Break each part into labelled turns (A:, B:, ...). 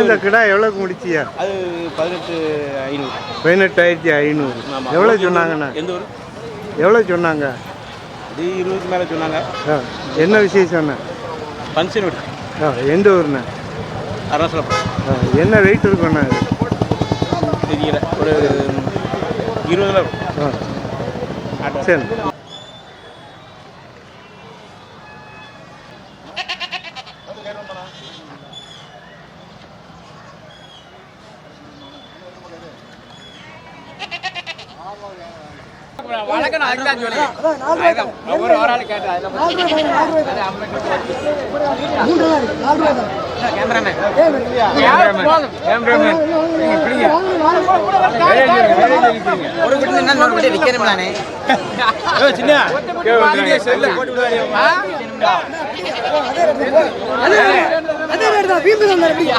A: இந்த கிடா எவ்வளோக்கு முடிச்சியா?
B: அது பதினெட்டு ஐநூறு.
A: பதினெட்டாயிரத்தி ஐநூறு. எவ்வளோ சொன்னாங்கண்ணா?
B: எந்த ஊர்?
A: எவ்வளோ சொன்னாங்க?
B: இது இருபதுக்கு மேலே சொன்னாங்க.
A: என்ன விசேஷம்ண்ணா?
B: ஃபங்க்ஷன் வீடு
A: எந்த ஊர்ண்ணா?
B: அருணாச்சலப்பம்
A: ஆ, என்ன வெயிட் இருக்குண்ணா இது?
B: தெரியல. ஒரு இருக்கும்.
A: ஆ. சரி.
C: ஒரு குட்டி என்ன இன்னொரு குட்டி விற்கணும்லானே ஜோடியா பிடிங்க ஜோடியா வாங்கிட்டு பாரு ஒண்ணு பிடிச்சா ரேட் கூட தான்
D: பிரிக்க மனசுல கொண்டு போ சோடியா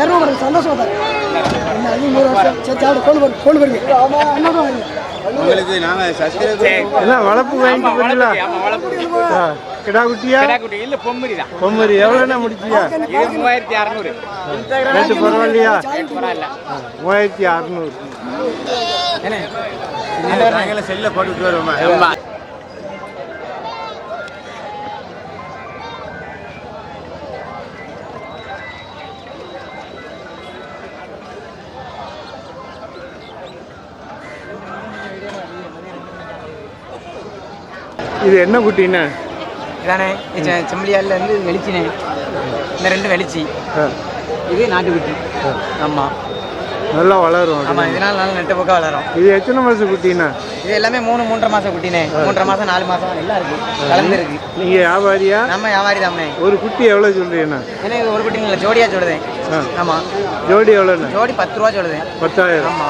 D: இரநூறு மாட்டாரு, சந்தோஷம் தான். என்ன, அது நூறு வருஷம். சரி, சாப்பிடு. என்னதான்?
B: உங்களுக்கு
A: வளர்ப்பு வாங்கிட்டு போறீங்களா? கிடா குட்டியா
B: இல்ல பொம்மரி தான்.
A: பொம்மரி. எவ்வளோண்ணா முடிச்சியா?
B: இது மூவாயிரத்தி அறநூறு.
A: ரேட்டு பரவாயில்லையா? மூவாயிரத்தி அறநூறு.
B: செல்ல போட்டுட்டு வருவோமா?
A: இது என்ன குட்டிண்ணா
C: இதானே செம்பளியால இருந்து வெளிச்சினே. இந்த ரெண்டு வெளிச்சி. இது நாட்டுக்குட்டி ஆமா.
A: நல்லா வளரும்
C: ஆமா
A: அப்படி.
C: இதனால நல்ல நெட்ட போக்கா வளரும்.
A: இது எத்தனை மாதம் குட்டிண்ணா
C: இது எல்லாமே மூணு மூன்றரை மாசம் குட்டினே. மூன்றரை மாசம் நாலு மாசம் எல்லாம் இருக்கு. கலந்து இருக்கு
A: நீங்க வியாபாரியா?
C: நம்ம வியாபாரி தானே
A: ஒரு குட்டி எவ்வளோ சொல்றீங்கண்ணா
C: ஏன்னா இது ஒரு குட்டி இல்லை ஜோடியா சொல்லுதேன்.
A: ஆ.
C: ஆமா.
A: ஜோடி எவ்வளோண்ணா
C: ஜோடி பத்து ரூபா சொல்லுதேன்.
A: பத்தாயிரம்.
C: ஆமா.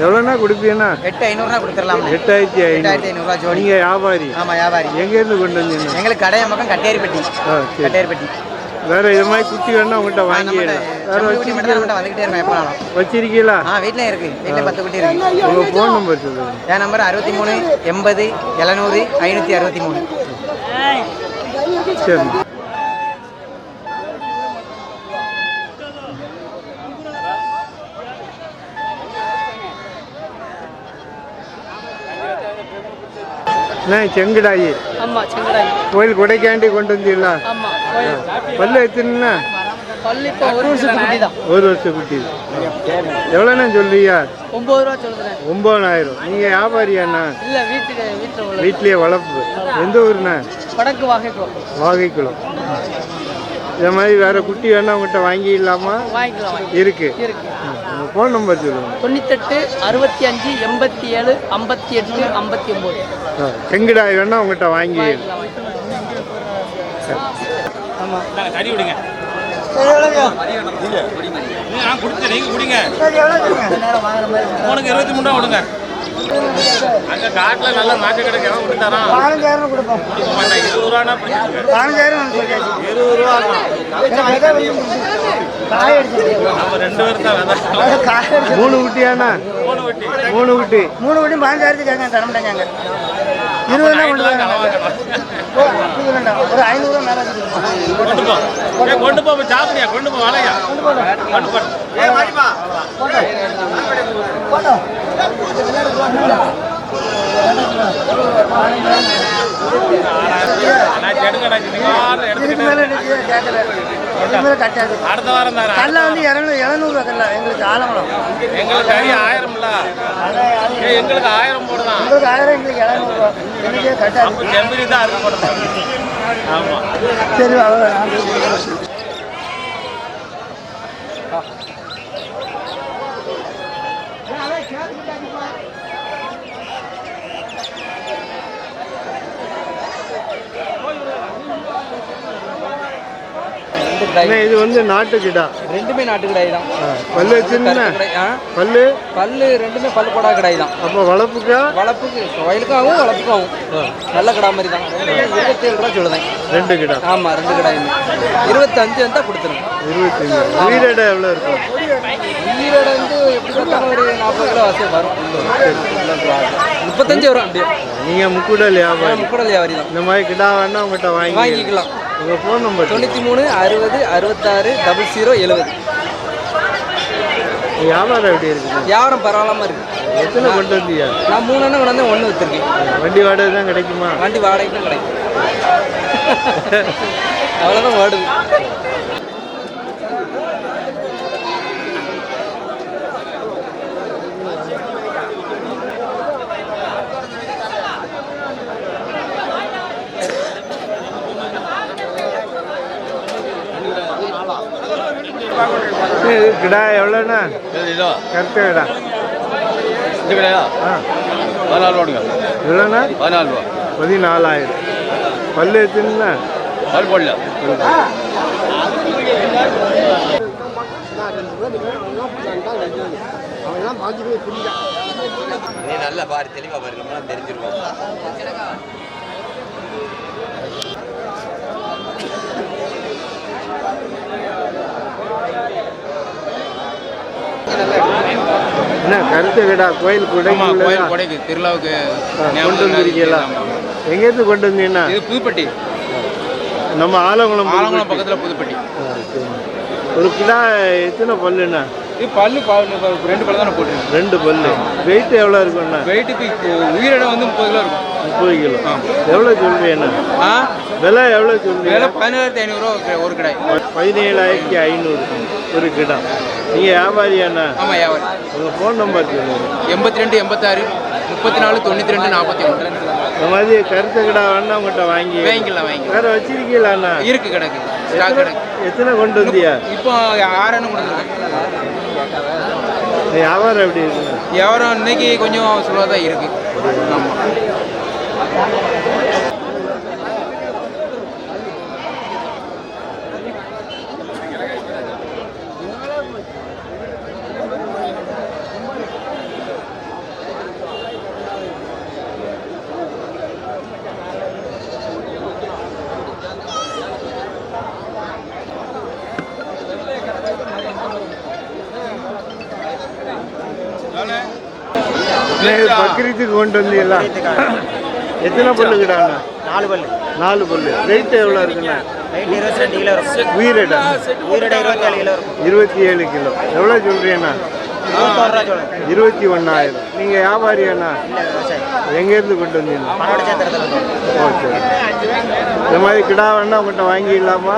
A: எவ்வளோண்ணா கொடுப்பீங்கண்ணா?
C: எட்டு ஐநூறுனா கொடுத்துடலாம்
A: எட்டாயிரத்தி
C: எட்டாயிரத்தி
A: ஐநூறு
C: ஐநூறுரூவா ஜோடி.
A: நீங்க வியாபாரி.
C: ஆமா வியாபாரி.
A: எங்கேருந்து கொண்டு வந்தீங்க?
C: எங்களுக்கு கடைய பக்கம் கட்டேரிப்பட்டி. கட்டேரிப்பட்டி.
A: வேற இது மாதிரி குட்டி வேணா உங்கள்கிட்ட வாங்கிடலாம். வேற
C: நம்மகிட்ட வந்துகிட்டே இருப்பேன் எப்போ
A: வச்சிருக்கீங்களா?
C: ஆ வீட்டில் இருக்கு. வீட்டில் பத்து குட்டி இருக்கு.
A: உங்க ஃபோன் நம்பர் சொல்லுங்க.
C: என் நம்பர் அறுபத்தி மூணு எண்பது எழுநூறு ஐநூற்றி அறுபத்தி மூணு.
A: சரி. செங்கடாயி.
E: ஆமா செங்கடாய்.
A: கோயில் கொடைக்காண்டி கொண்டு வந்தீங்களா?
E: ஆமா கோயில்.
A: பல்லு எத்தனைண்ணா?
E: பள்ளி இப்போ ஒரு வருஷத்து குட்டி தான்
A: ஒரு வருஷம் குட்டி எவ்வளோண்ணா சொல்றீங்க?
E: ஒன்பது ரூபா சொல்லுறேன்
A: ஒம்பதாயிரம். நீங்கள் வியாபாரியாண்ணா
E: இல்ல வீட்டுல
A: வீட்லயே வளர்ப்பு. எந்த ஊருண்ணா?
E: வடக்கு வகைக்குளம்.
A: வாகைக்குளம். இந்த மாதிரி வேற குட்டி வேணா உங்கள்கிட்ட வாங்கிடலாமா?
E: வாங்கிக்கலாம் வாங்கி
A: இருக்கு.
E: இருக்கு.
A: ஃபோன் நம்பர் சொல்லுங்க.
E: தொண்ணூத்தெட்டு அறுபத்தி அஞ்சு எண்பத்தி ஏழு ஐம்பத்தி எட்டு ஐம்பத்தி ஒம்பது.
A: ஆ, செங்கடாய் வேணா உங்கள்கிட்ட வாங்கி.
E: வாங்கிக்கலாம்
B: தடி விடுங்க நான் கொடுத்தேன் நீங்க குடிங்க. உனக்கு இருபத்தி மூணு ரூபா விடுங்க அங்க காட்டுல நல்ல நாட்டு கிடைக்க எவன் கொடுத்தாரா
D: பதினஞ்சாயிரம் கொடுப்போம்.
B: இருபது ரூபானா பிடிச்சிருக்கு
D: பதினஞ்சாயிரம்
B: இருபது ரூபா நம்ம ரெண்டு பேரும் தான்
A: மூணு குட்டியாண்ணா
B: மூணு வட்டி
A: மூணு குட்டி.
D: மூணு கோடி பதினஞ்சாயிரத்துக்கு கேட்க தர மாட்டாங்க இருபது தான் கொண்டு வரேன் ஒரு ஐநூறு மேலே
B: கொண்டு போ. சாப்பிடியா கொண்டு போ வளையா கொண்டு போ நான் அடுத்த வாரம் தரேன்
D: கல்ல வந்து இரநூறு எழுநூறுவா கல்ல எங்களுக்கு ஆலமரம்
B: எங்களுக்கு ஆயிரம்ல எங்களுக்கு ஆயிரம் போடுதான்
D: உங்களுக்கு ஆயிரம் எங்களுக்கு எழுநூறுவா எனக்கே கட்டாது
B: செம்பரி தான் போடுறோம் ஆமா
D: சரி அவ்வளோ
C: கிடாய்
A: அண்ணா, இது வந்து நாட்டு கிடா
C: ரெண்டுமே நாட்டு கிடாய் தான்
A: பல்லு சின்ன பல்லு
C: பல்லு ரெண்டுமே பல்லு. போடா கிடாய் தான்
A: அப்போ வளர்ப்புக்கா?
C: வளர்ப்புக்கு வயலுக்கும் ஆகும் வளர்ப்புக்கும் ஆகும் நல்ல கடா மாதிரி தான் இருபத்தி ஏழு ரூபா சொல்லுதேன்.
A: ரெண்டு கிடா.
C: ஆமா ரெண்டு கடாயுமே இருபத்தஞ்சு வந்தா கொடுத்துருங்க.
A: இருபத்தஞ்சு. உயிரிடை எவ்வளோ இருக்கும்
C: ஈரோடு வந்து எப்படி பார்த்தாலும் ஒரு நாற்பது கிலோ வாசி வரும். முப்பத்தஞ்சு வரும் அப்படியே.
A: நீங்கள் முக்குடல் வியாபாரி.
C: முப்படல் வியாபாரி தான்
A: இந்த மாதிரி கிடா வேணா உங்கள்கிட்ட வாங்கி
C: வாங்கிக்கலாம்.
A: உங்கள் ஃபோன் நம்பர்
C: தொண்ணூற்றி மூணு அறுபது அறுபத்தாறு டபுள் ஜீரோ எழுபது.
A: வியாபாரம் எப்படி இருக்குது
C: வியாபாரம் பரவாயில்லாம இருக்கு.
A: எத்தனை கொண்டு வந்தீங்க?
C: நான் மூணு எண்ணம் கொண்டாந்து ஒன்று விற்றுருக்கேன்
A: வண்டி வாடகை தான் கிடைக்குமா?
C: வண்டி வாடகைக்கு தான் கிடைக்கும். அவ்வளோதான் ஓடுது.
A: இது கிடா எவ்வளோண்ணா?
B: இதோ
A: கருத்து கிடா.
B: இது கிடையா?
A: ஆ.
B: பதினாலு ரூபாடுங்க
A: எவ்வளோண்ணா?
B: பதினாலு ரூபா.
A: பதினாலாயிரம். பல்லு எத்தனைண்ணா?
B: அது போடல.
F: நீ நல்லா பாரு தெளிவா பாரு நம்மளாம் தெரிஞ்சிருக்கோம்.
A: என்ன கருத்து கிடா கோயில்
G: ஆமா கோயில்
A: குடைக்கு
G: கொடைக்கு திருவிழாவுக்கு
A: கொண்டு வந்திருக்கீங்களா? எங்கேருந்து கொண்டு வந்தீங்கன்னா?
G: இது புதுப்பட்டி.
A: நம்ம ஆலங்குளம்
G: ஆலங்குளம் பக்கத்துல புதுப்பட்டி.
A: ஒரு கிலோ எத்தனை பல்லுண்ணா?
G: இது பல்லு பால் ரெண்டு பல்லு தான் போட்டுருக்கேன்
A: ரெண்டு பல்லு. வெயிட் எவ்வளோ இருக்குண்ணா
G: வெயிட்டுக்கு உயிரிடம் வந்து முப்பது கிலோ இருக்கும்.
A: முப்பது கிலோ. எவ்வளோ சொல்றீங்கண்ணா
G: ஆ?
A: விலை எவ்வளோ சொல்றீங்க
G: விலை பதினேழாயிரத்தி ஐநூறுரூவா ஒரு கடை.
A: பதினேழாயிரத்தி ஐநூறு. ஒரு கிலோ நீங்கள் வியாபாரியாண்ணா
G: ஆமா வியாபாரி.
A: உங்கள் ஃபோன் நம்பர் சொல்லுங்கள்
G: எண்பத்தி ரெண்டு எண்பத்தாறு முப்பத்தி நாலு தொண்ணூற்றி ரெண்டு நாற்பத்தி ஒன்று
A: இந்த மாதிரி கருத்து கிடா வேணா உங்கள்கிட்ட வாங்கி.
G: வாங்கிக்கலாம் வாங்கிக்கலாம்.
A: வேற வச்சிருக்கீங்களாண்ணா
G: இருக்கு கிடக்கு. ஸ்டாக் கிடக்கு.
A: எத்தனை கொண்டு வந்தியா?
G: இப்போ ஆறன்னு கொடுத்துருக்கேன்.
A: வியாபாரம் எப்படி இருக்குண்ணா
G: வியாபாரம் இன்னைக்கு கொஞ்சம் சுலவாக தான் இருக்கு. ஆமா.
A: அண்ணா, இது பக்ரீத்துக்கு கொண்டு வந்தீங்களா? எத்தனை பல்லு கிடாண்ணா
C: நாலு பல்லு.
A: நாலு பல்லு. ரேட் எவ்வளோ இருக்குண்ணா
C: வெயிட் இருபத்தி ரெண்டு கிலோ இருக்கும்.
A: உயிரிடா?
C: உயிரோட இருபத்தேழு கிலோ இருக்கும்.
A: இருபத்தி ஏழு கிலோ. எவ்வளோ
C: சொல்லுங்க
A: இருபத்தி ஒன்றாயிரம் நீங்கள் வியாபாரியாண்ணா?
C: விவசாயி.
A: எங்கேருந்து கொண்டு வந்தீங்க? ஓகே இந்த மாதிரி கிடா வேணா உங்கள்கிட்ட வாங்கிடலாமா?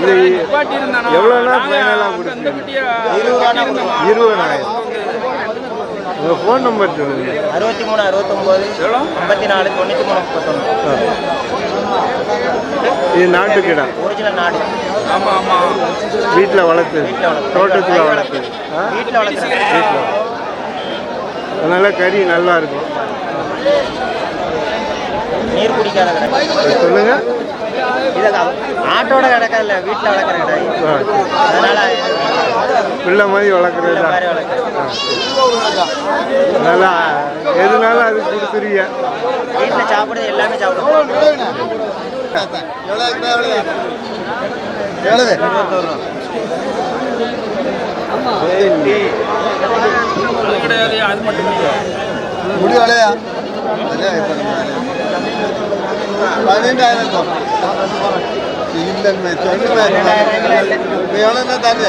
A: இது எவ்வளோனா ஃபைனலாக கொடுப்பீங்க இருபதாயிரம். உங்கள் ஃபோன் நம்பர் சொல்லுங்க.
C: அறுபத்தி மூணு அறுபத்தொம்போது ஐம்பத்தி நாலு தொண்ணூற்றி மூணு முப்பத்தொன்று.
A: இது நாட்டு கிடா
C: ஒரிஜினல் நாடு
A: வீட்டில் வளர்த்து. தோட்டத்தில் வளர்த்து.
C: வீட்டில் வளர்க்குறேன்
A: வீட்டில் அதனால கறி நல்லா இருக்கும்.
C: நீர் குடிக்காத கடை.
A: சொல்லுங்க.
C: இது ஆட்டோட கிடக்கல வீட்டில் வளர்க்குற கடை. அதனால
A: பிள்ளை மாதிரி வளர்க்குறது தான். நல்லா எதுனாலும் அது கொடுத்துருவீங்க
C: வீட்டில் சாப்பிடுறது எல்லாமே சாப்பிடுவோம்
H: முடி இல்லைங்க இப்போ எவ்வளோண்ணா தாங்க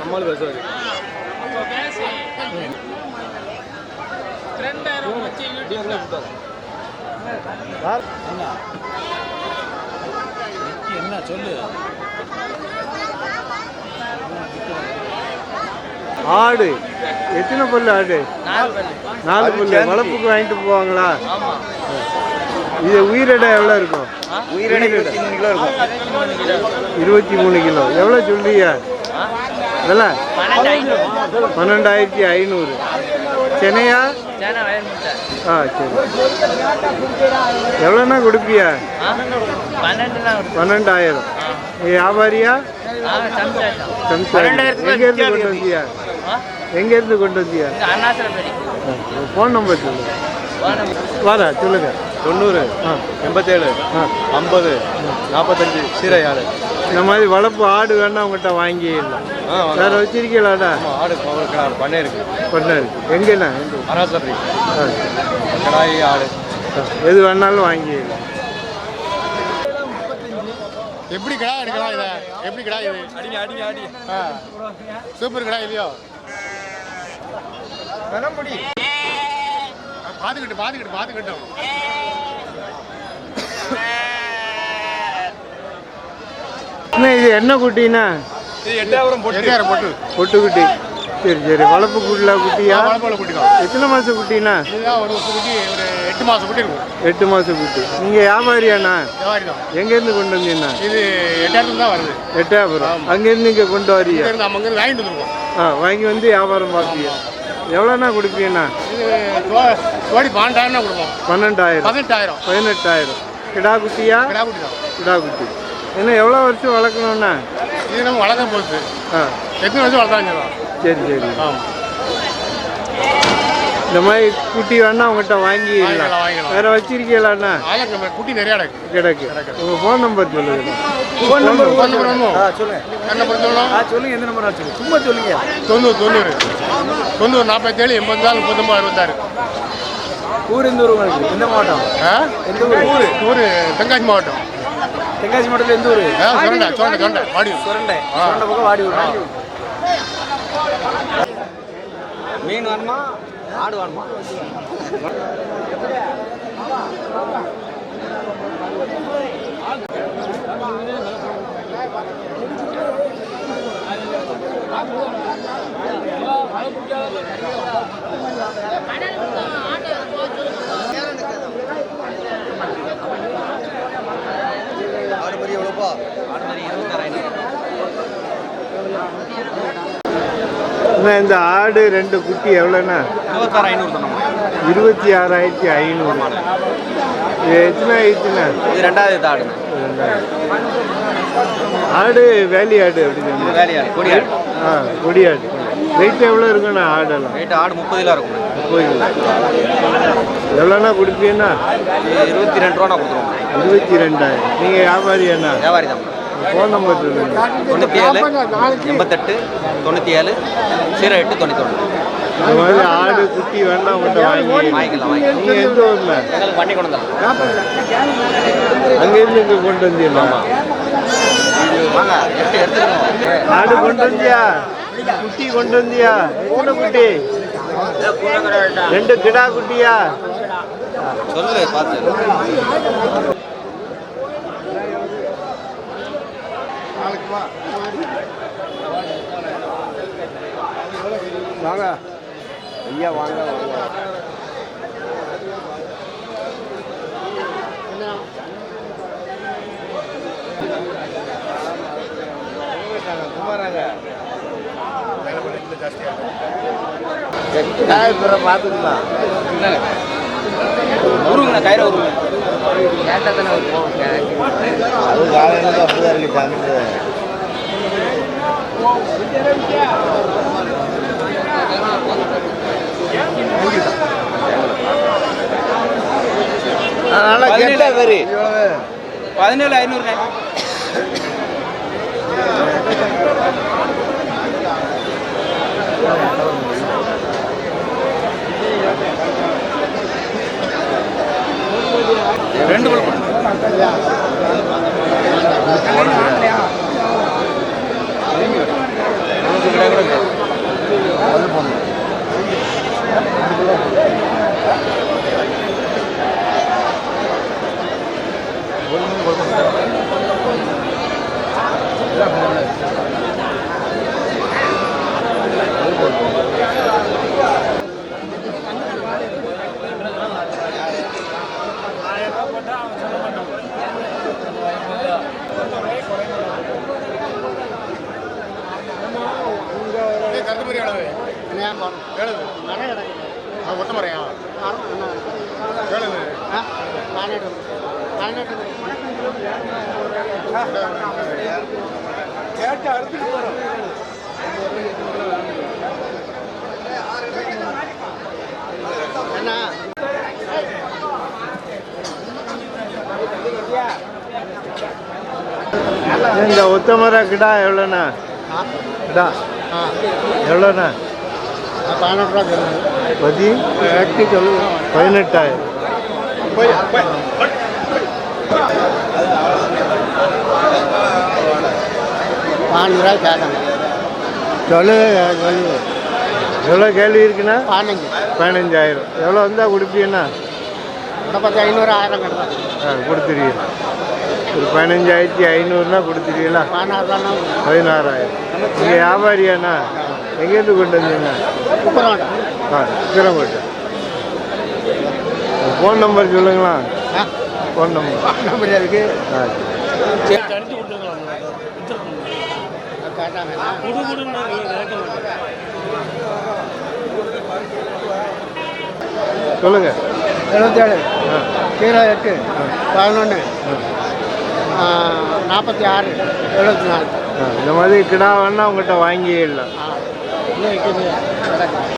H: நம்மளும்
C: பேசுவாரு ரெண்டாயிரம் வச்சு
H: யூடியூப்ல என்ன? சொல்லு.
A: ஆடு. எத்தனை பல்லு ஆடு?
E: நாலு பல்லு.
A: வளர்ப்புக்கு வாங்கிட்டு போவாங்களா? இது உயிரிடை எவ்வளோ இருக்கும்?
C: உயிரிடை இருபத்தி மூணு கிலோ இருக்கும்.
A: இருபத்தி மூணு கிலோ. எவ்வளோ சொல்றீங்க? வில? பன்னெண்டாயிரத்தி ஐநூறு. சென்னையா? ஆ சரி. எவ்வளோண்ணா கொடுப்பியா? பன்னெண்டாயிரம். வியாபாரியா? எங்கேருந்து கொண்டு வந்தியா? எங்கேருந்து கொண்டு வந்தியா? ஃபோன் நம்பர் சொல்லு.
E: வானம்
A: வாரா சொல்லுங்க.
H: தொண்ணூறு
A: ஆ.
H: எண்பத்தேழு
A: ஆ.
H: ஐம்பது நாற்பத்தஞ்சு சீரை ஆடு
A: இந்த மாதிரி வளர்ப்பு ஆடு வேணா உங்கள்கிட்ட வாங்கிடலாம். வேற வச்சிருக்கீங்களாடா?
H: ஆடு பண்ணே இருக்கு.
A: பண்ண இருக்கு எங்கண்ணா ஆ,
H: கடாயி ஆடு.
A: எது வேணாலும் வாங்கிடலாம்
I: எப்படி கடா எடுக்கலாம் இதை? எப்படி கடா இது? அடிங்க அடிங்க அடி. சூப்பர் கடா இல்லையோ? பாத்துக்கிட்டு பாத்துக்கிட்டு பாத்துக்கிட்டோம்.
A: அண்ணா இது என்ன குட்டினா
I: எட்டாயிரம் போட்டு.
A: பொட்டு. குட்டி. சரி சரி. வளர்ப்பு குட்டில குட்டியா?
I: வளர்ப்பால குட்டி தான்.
A: எத்தனை மாசம் குட்டினா?
I: இதுதான் ஒரு குட்டி ஒரு எட்டு குட்டி இருக்கும்.
A: எட்டு குட்டி. நீங்க வியாபாரியாண்ணா
I: வியாபாரி தான்.
A: எங்கேருந்து கொண்டு வந்தீங்கண்ணா
I: இது எட்டாயிரத்துல தான் வருது.
A: எட்டாபுரம் அங்கேருந்து இங்கே கொண்டு
I: வாங்கிட்டு வந்துருக்கோம்
A: ஆ வாங்கி வந்து வியாபாரம் பார்ப்பீங்க எவ்வளோண்ணா கொடுப்பீங்கண்ணா?
I: பன்னெண்டாயிரம் தான் கொடுப்போம்.
A: பன்னெண்டாயிரம்.
I: பதினெட்டாயிரம்.
A: பதினெட்டாயிரம். கிடா குட்டியா?
I: கடா குட்டி தான்.
A: கிடா குட்டி. என்ன எவ்வளோ வருஷம் வளர்க்கணுண்ணா
I: இது நம்ம வளர்க்க போகுது.
A: ஆ.
I: எத்தனை வருஷம் வளர்த்தாங்க
A: சரி சரி.
I: ஆமாம்
A: இந்த மாதிரி குட்டி வேணா உங்கள்கிட்ட வாங்கிடலாம்.
I: வாங்கிக்கலாம்.
A: வேற வச்சிருக்கீங்களாண்ணா
I: குட்டி நிறையா இருக்கு.
A: கிடக்கு. உங்கள் ஃபோன் நம்பர் சொல்லுங்க.
I: ஃபோன் நம்பர் ஃபோன் நம்பர்
C: சொல்லுங்க.
I: என்ன நம்பர் சொல்லணும்?
C: சொல்லுங்க. எந்த நம்பர் சொல்லுங்க. சும்மா சொல்லுங்க.
I: தொண்ணூறு தொண்ணூறு. தொண்ணூறு நாற்பத்தேழு எண்பத்தி நாலு முப்பத்தொம்பது அறுபத்தாறு.
C: ஊர் எந்த ஊர் உங்களுக்கு? எந்த மாவட்டம்?
I: ஆ?
C: எந்த ஊர்?
I: ஊர் ஊர் தென்காசி மாவட்டம்.
C: தென்காசி மாவட்டத்தில் எந்த ஊர்?
I: சொரண்டை சொரண்டை சொரண்டை வாடி
C: சுரண்டை. சுரண்டை பக்கம் வாடி ஊர் மீன் வேணுமா? ஆடு வேணுமா?
H: ஆடு
A: அண்ணா, இந்த ஆடு ரெண்டு குட்டி எவ்வளோண்ணா?
G: இருபத்தாறு ஐநூறு சொன்னோம்.
A: இருபத்தி ஆறாயிரத்தி ஐநூறு. எத்தனை ஆயிடுச்சுண்ணா?
G: இது ரெண்டாவது தாடு
A: ஆடு வேலி ஆடு அப்படின்னு
G: வேலையாடு கொடியாடு
A: ஆ கொடி ஆடு. வெயிட் எவ்வளோ இருக்குண்ணா ஆடெல்லாம்?
G: ரேட்டு ஆடு முப்பது கிலோ இருக்கும்
A: போய் எவ்வளோண்ணா கொடுப்பீங்கன்னா
G: இது இருபத்தி ரெண்டு ரூபா கொடுத்துருவோம்.
A: இருபத்தி ரெண்டாயிரம். நீங்கள் வியாபாரியாண்ணா
G: வியாபாரி தான்.
A: ஃபோன் நம்பர்
G: தொண்ணூற்றி ஏழு எண்பத்தெட்டு தொண்ணூற்றி ஏழு ஜீரோ எட்டு தொண்ணூற்றி ஒன்று
A: இந்த மாதிரி ஆடு குட்டி வேணா உங்கள்கிட்ட வாங்கி
G: வாங்கிக்கலாம் வாங்கிக்கலாம்
A: நீங்கள் எந்த ஊரில்
G: எங்களுக்கு வண்டி கொண்டு வந்துடலாம்?
A: அங்கேருந்து இங்கே கொண்டு
G: எடுத்துக்கணும்
A: ஆடு கொண்டு வந்தியா? குட்டி கொண்டு வந்தியா? எத்தனை குட்டி ரெண்டு கிடா குட்டியா
G: சொல்லு பார்த்து.
A: வாங்க. ஐயா வாங்க வாங்க. பார்த்துக்கலாம்
G: உருங்கண்ணா கயிறு உருங்க
H: அது காலையில் அப்படிதான் இருக்கு.
A: அதனால கெட்ட கறி
G: பதினேழு ஐநூறுண்ணே ரெண்டு பல்
I: கருத்து மாதிரி அளவு எழுது ஆ ஒத்த முறையா? எழுது
A: இந்த உத்தமர கிடா எவ்வளோண்ணா? கிடா. எவ்வளோண்ணா?
I: பதினெட்டு ரூபா சொல்லுங்க
A: பதி? பதினெட்டாயிரம்.
I: பதினஞ்சு போய் பாஞ்சு ரூபாய் கேட்டாங்க சொல்லு சொல்லு
A: எவ்வளோ கேள்வி இருக்குண்ணா?
I: பதினஞ்சு
A: பதினஞ்சாயிரம். எவ்வளோ வந்தால் கொடுப்பீங்கண்ணா?
I: கூட பத்து ஐநூறு ஆயிரம் கிடக்கும்
A: ஆ கொடுத்துருவீங்க. ஒரு பதினஞ்சாயிரத்தி ஐநூறுனா கொடுத்துருவீங்களா?
I: பதினாறு ரூபா
A: பதினாறாயிரம். நீங்கள் வியாபாரியாண்ணா எங்கேருந்து கொண்டு வந்தீங்க?
I: முப்பது ரூபா
A: ஆ சித்திரங்கோட்டை ஃபோன் நம்பர் சொல்லுங்களா ஃபோன் நம்பர்
I: நம்பர் இருக்கு.
A: ஆ. சொல்லுங்க.
I: எழுபத்தேழு. ஜீரோ எட்டு பதினொன்று நாற்பத்தி ஆறு. எழுபத்தி நாலு.
A: இந்த மாதிரி கிடா வேணா உங்கள்கிட்ட வாங்கிடலாம். இல்லை
I: வைக்கிறது